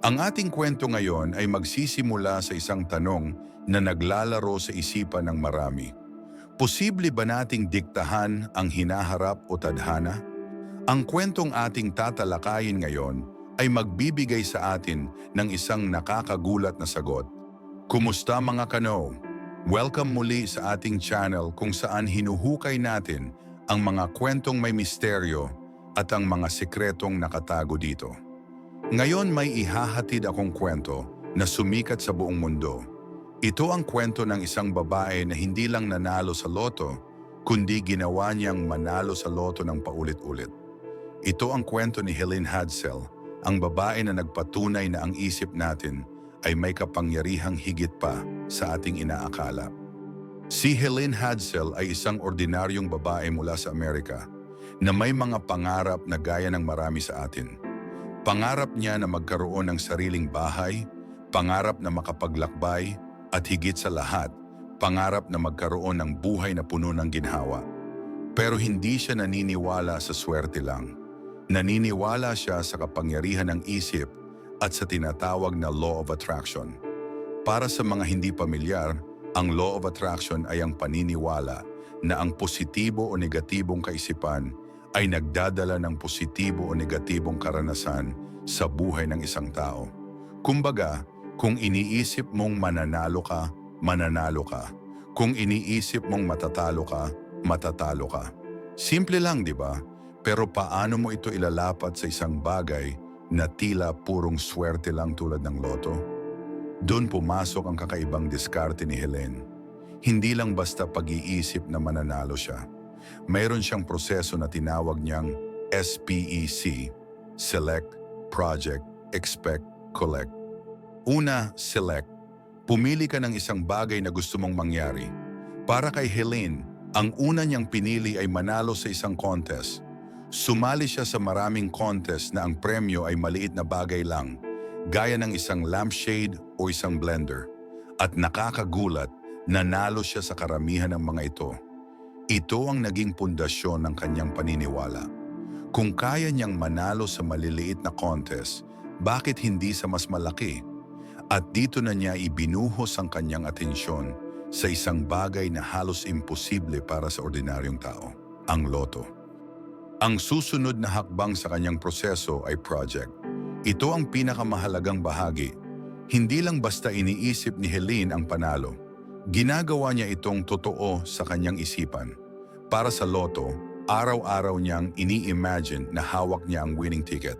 Ang ating kwento ngayon ay magsisimula sa isang tanong na naglalaro sa isipan ng marami. Posible ba nating diktahan ang hinaharap o tadhana? Ang kwentong ating tatalakayin ngayon ay magbibigay sa atin ng isang nakakagulat na sagot. Kumusta mga kano? Welcome muli sa ating channel kung saan hinuhukay natin ang mga kwentong may misteryo at ang mga sikretong nakatago dito. Ngayon may ihahatid akong kwento na sumikat sa buong mundo. Ito ang kwento ng isang babae na hindi lang nanalo sa loto, kundi ginawa niyang manalo sa loto ng paulit-ulit. Ito ang kwento ni Helen Hadsell, ang babae na nagpatunay na ang isip natin ay may kapangyarihang higit pa sa ating inaakala. Si Helen Hadsell ay isang ordinaryong babae mula sa Amerika na may mga pangarap na gaya ng marami sa atin. Pangarap niya na magkaroon ng sariling bahay, pangarap na makapaglakbay, at higit sa lahat, pangarap na magkaroon ng buhay na puno ng ginhawa. Pero hindi siya naniniwala sa swerte lang. Naniniwala siya sa kapangyarihan ng isip at sa tinatawag na law of attraction. Para sa mga hindi pamilyar, ang law of attraction ay ang paniniwala na ang positibo o negatibong kaisipan ay nagdadala ng positibo o negatibong karanasan sa buhay ng isang tao. Kumbaga, kung iniisip mong mananalo ka, mananalo ka. Kung iniisip mong matatalo ka, matatalo ka. Simple lang, di ba? Pero paano mo ito ilalapat sa isang bagay na tila purong swerte lang tulad ng loto? Doon pumasok ang kakaibang diskarte ni Helen. Hindi lang basta pag-iisip na mananalo siya. Mayroon siyang proseso na tinawag niyang SPEC, Select, Project, Expect, Collect. Una, select. Pumili ka ng isang bagay na gusto mong mangyari. Para kay Helene, ang una niyang pinili ay manalo sa isang contest. Sumali siya sa maraming contest na ang premyo ay maliit na bagay lang, gaya ng isang lampshade o isang blender. At nakakagulat, nanalo siya sa karamihan ng mga ito. Ito ang naging pundasyon ng kanyang paniniwala. Kung kaya niyang manalo sa maliliit na contest, bakit hindi sa mas malaki? At dito na niya ibinuhos ang kanyang atensyon sa isang bagay na halos imposible para sa ordinaryong tao, ang loto. Ang susunod na hakbang sa kanyang proseso ay project. Ito ang pinakamahalagang bahagi. Hindi lang basta iniisip ni Helene ang panalo. Ginagawa niya itong totoo sa kanyang isipan. Para sa loto, araw-araw niyang ini-imagine na hawak niya ang winning ticket.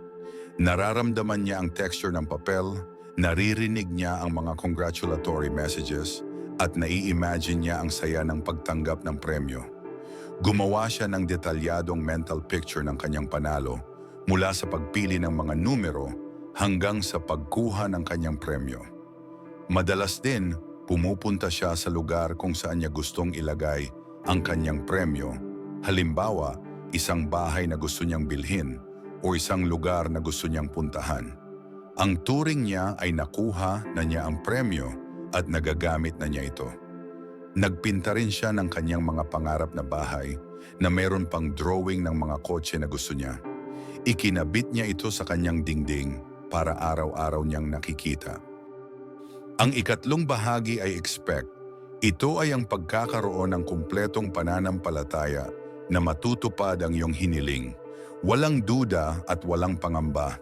Nararamdaman niya ang texture ng papel, naririnig niya ang mga congratulatory messages, at nai-imagine niya ang saya ng pagtanggap ng premyo. Gumawa siya ng detalyadong mental picture ng kanyang panalo mula sa pagpili ng mga numero hanggang sa pagkuha ng kanyang premyo. Madalas din, pumupunta siya sa lugar kung saan niya gustong ilagay ang kanyang premyo. Halimbawa, isang bahay na gusto niyang bilhin o isang lugar na gusto niyang puntahan. Ang turing niya ay nakuha na niya ang premyo at nagagamit na niya ito. Nagpinta rin siya ng kanyang mga pangarap na bahay na meron pang drawing ng mga kotse na gusto niya. Ikinabit niya ito sa kanyang dingding para araw-araw niyang nakikita. Ang ikatlong bahagi ay expect. Ito ay ang pagkakaroon ng kumpletong pananampalataya na matutupad ang iyong hiniling. Walang duda at walang pangamba.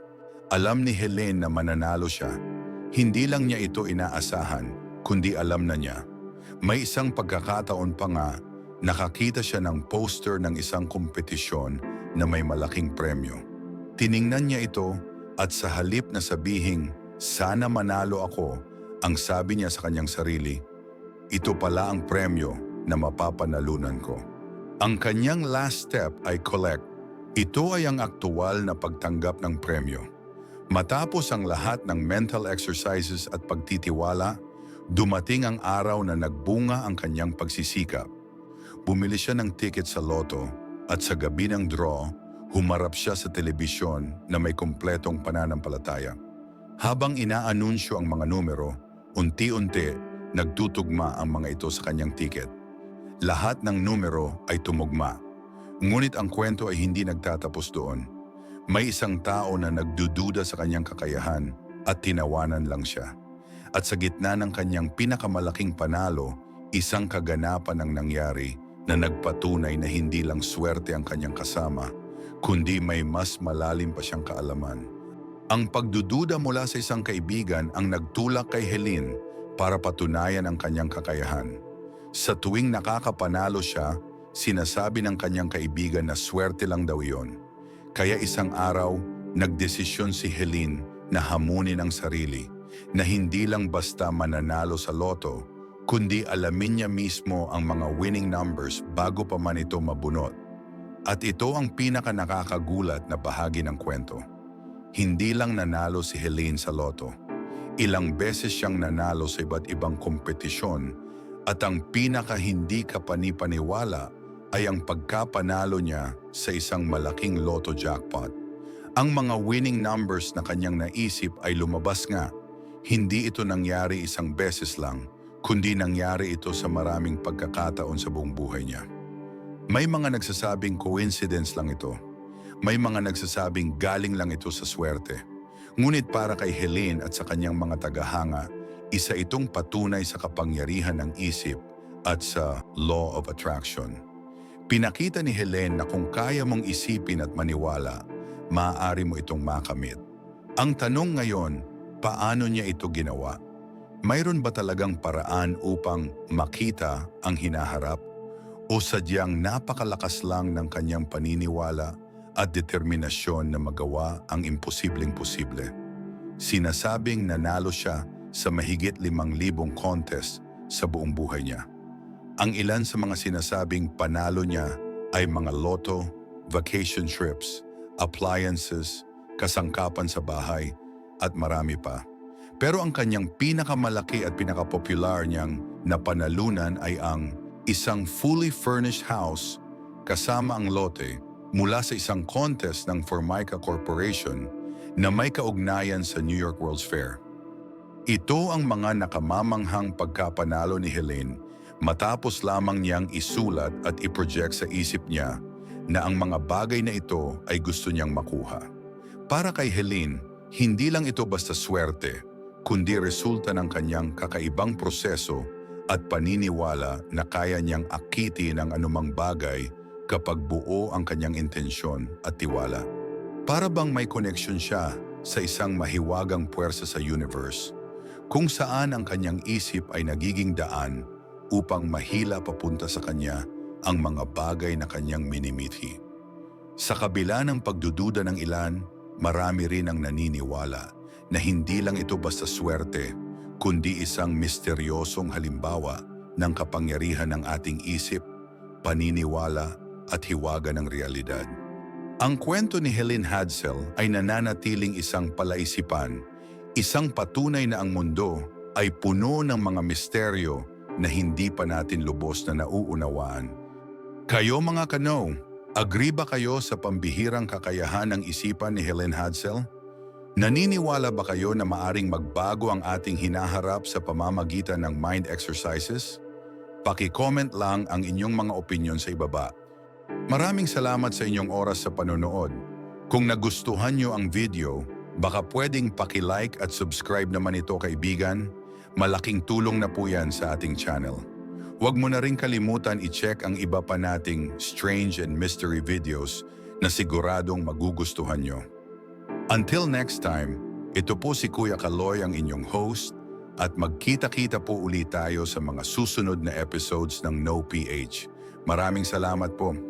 Alam ni Helen na mananalo siya. Hindi lang niya ito inaasahan, kundi alam na niya. May isang pagkakataon pa nga, nakakita siya ng poster ng isang kompetisyon na may malaking premyo. Tiningnan niya ito at sa halip na sabihing, sana manalo ako, ang sabi niya sa kanyang sarili, ito pala ang premyo na mapapanalunan ko. Ang kanyang last step ay collect. Ito ay ang aktual na pagtanggap ng premyo. Matapos ang lahat ng mental exercises at pagtitiwala, dumating ang araw na nagbunga ang kanyang pagsisikap. Bumili siya ng ticket sa loto at sa gabi ng draw, humarap siya sa telebisyon na may kumpletong pananampalataya. Habang inaanunsyo ang mga numero, unti-unti nagtutugma ang mga ito sa kanyang ticket. Lahat ng numero ay tumugma. Ngunit ang kwento ay hindi nagtatapos doon. May isang tao na nagdududa sa kanyang kakayahan at tinawanan lang siya. At sa gitna ng kanyang pinakamalaking panalo, isang kaganapan ang nangyari na nagpatunay na hindi lang swerte ang kanyang kasama, kundi may mas malalim pa siyang kaalaman. Ang pagdududa mula sa isang kaibigan ang nagtulak kay Helene para patunayan ang kanyang kakayahan. Sa tuwing nakakapanalo siya, sinasabi ng kanyang kaibigan na swerte lang daw iyon. Kaya isang araw, nagdesisyon si Helene na hamunin ang sarili, na hindi lang basta mananalo sa loto, kundi alamin niya mismo ang mga winning numbers bago pa man ito mabunot. At ito ang pinaka nakakagulat na bahagi ng kwento. Hindi lang nanalo si Helene sa loto. Ilang beses siyang nanalo sa iba't ibang kompetisyon at ang pinaka hindi kapanipaniwala ay ang pagkapanalo niya sa isang malaking loto jackpot. Ang mga winning numbers na kanyang naisip ay lumabas nga. Hindi ito nangyari isang beses lang, kundi nangyari ito sa maraming pagkakataon sa buong buhay niya. May mga nagsasabing coincidence lang ito. May mga nagsasabing galing lang ito sa swerte. Ngunit para kay Helene at sa kanyang mga tagahanga, isa itong patunay sa kapangyarihan ng isip at sa law of attraction. Pinakita ni Helene na kung kaya mong isipin at maniwala, maaari mo itong makamit. Ang tanong ngayon, paano niya ito ginawa? Mayroon ba talagang paraan upang makita ang hinaharap? O sadyang napakalakas lang ng kanyang paniniwala at determinasyon na magawa ang imposibleng posible? Sinasabing nanalo siya sa mahigit limang libong contest sa buong buhay niya. Ang ilan sa mga sinasabing panalo niya ay mga loto, vacation trips, appliances, kasangkapan sa bahay, at marami pa. Pero ang kanyang pinakamalaki at pinakapopular niyang napanalunan ay ang isang fully furnished house kasama ang lote mula sa isang contest ng Formica Corporation na may kaugnayan sa New York World's Fair. Ito ang mga nakamamanghang pagkapanalo ni Helene matapos lamang niyang isulat at iproject sa isip niya na ang mga bagay na ito ay gusto niyang makuha. Para kay Helene, hindi lang ito basta swerte, kundi resulta ng kanyang kakaibang proseso at paniniwala na kaya niyang akiti ng anumang bagay kapag buo ang kanyang intensyon at tiwala. Para bang may connection siya sa isang mahiwagang puwersa sa universe, kung saan ang kanyang isip ay nagiging daan upang mahila papunta sa kanya ang mga bagay na kanyang minimithi. Sa kabila ng pagdududa ng ilan, marami rin ang naniniwala na hindi lang ito basta swerte, kundi isang misteryosong halimbawa ng kapangyarihan ng ating isip, paniniwala at hiwaga ng realidad. Ang kwento ni Helen Hadsell ay nananatiling isang palaisipan, isang patunay na ang mundo ay puno ng mga misteryo na hindi pa natin lubos na nauunawaan. Kayo mga kano, agree ba kayo sa pambihirang kakayahan ng isipan ni Helen Hadsell? Naniniwala ba kayo na maaring magbago ang ating hinaharap sa pamamagitan ng mind exercises? Paki-comment lang ang inyong mga opinion sa ibaba. Maraming salamat sa inyong oras sa panonood. Kung nagustuhan nyo ang video, baka pwedeng paki-like at subscribe naman ito kaibigan. Malaking tulong na po yan sa ating channel. Huwag mo na rin kalimutan i-check ang iba pa nating strange and mystery videos na siguradong magugustuhan nyo. Until next time, ito po si Kuya Kaloy ang inyong host at magkita-kita po ulit tayo sa mga susunod na episodes ng No PH. Maraming salamat po.